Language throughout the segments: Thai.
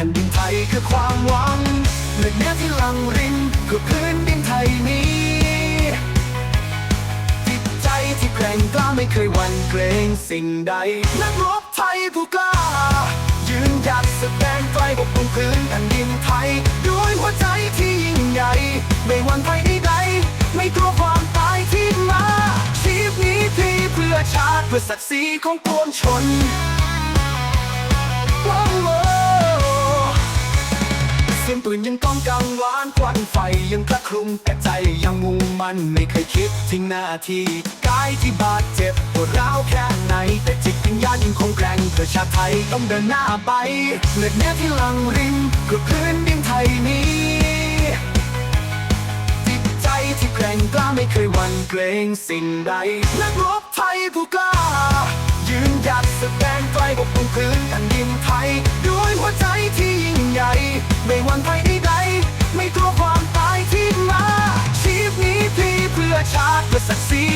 ผ่นดินไทยคือความหวังเลือดเนื้อที่ลังรินคือพื้นดินไทยนี้จิตใจที่แกร่งกล้าไม่เคยหวั่นเกรงสิ่งใด นักรบไทยผู้กล้า ยืนหยัดแสดงไกลบกบนพื้นแผ่นดินไทย ด้วยหัวใจที่ยิ่งใหญ่ ไม่หวั่นภัยใดๆไม่กลัวความตายที่มาชีพนี้พี่เพื่อชาติเพื่อศักดิ์ศรีของปวงชน กองกังวานควันไฟยังกระคลุมแต่ใจยังมุ่งมันไม่เคยคิดทิ้งหน้าที่กายที่บาดเจ็บปวดร้าวแค่ไหน แต่จิตวิญญาณยังคงแกร่งเพื่อชาติไทยต้องเดินหน้าไปเลือดเนื้อที่ลังริมคือพื้นดินไทยนี้จิตใจที่แกร่งกล้าไม่เคยหวั่นเกรงสิ่งใดนักรบไทยผู้กล้า ยืนหยัดแสดงไกลบกบนพื้นแผ่นดินไทย ด้วยหัวใจที่ยิ่งใหญ่ ไม่หวั่นภัย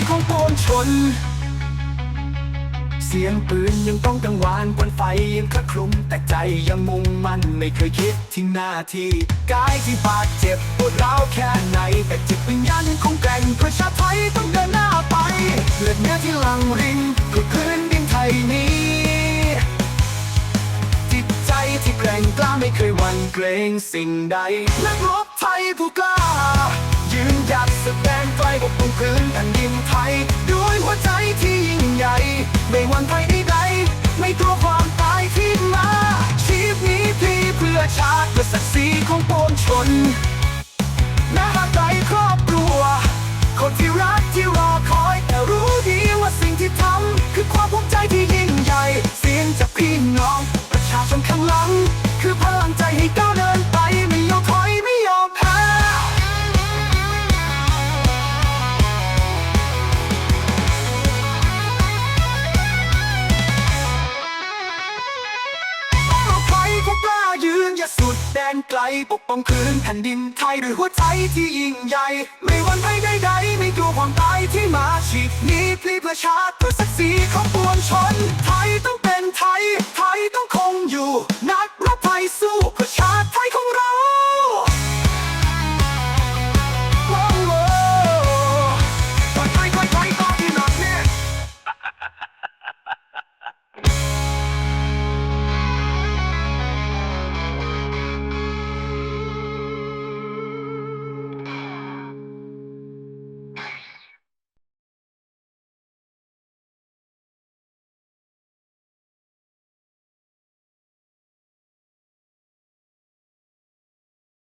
ของปวงชน เสียงปืนยังต้องกังวานควันไฟยังคละคลุ้มแต่ใจยังมุ่งมั่นไม่เคยคิดทิ้งหน้าที่กายที่บาดเจ็บปวดร้าวแค่ไหน แต่จิตวิญญาณยังคงแกร่งเพื่อชาติไทยต้องเดินหน้าไปเลือดเนื้อที่หลังรินคือพื้นดินไทยนี้จิตใจที่แกร่งกล้าไม่เคยหวั่นเกรงสิ่งใดนักรบ เพื่อศักดิ์ศรีของปวงชนแม้หากใจครอบครัว คนที่รักที่รอคอย แต่รู้ดีว่าสิ่งที่ทำคือความภูมิใจที่ยิ่งใหญ่ เสียงจากพี่น้อง ประชาชนข้างหลัง คือพลังใจให้ก้าวเดิน แดนไกลปกป้องคืนแผ่นดินไทยด้วยหัวใจที่ยิ่งใหญ่ ไม่วันภัยใดๆไม่กลัวความตายที่มาฉีกนี้พลีเพื่อชาติเพื่อศักดิ์ศรีของปวงชนไทยต้อง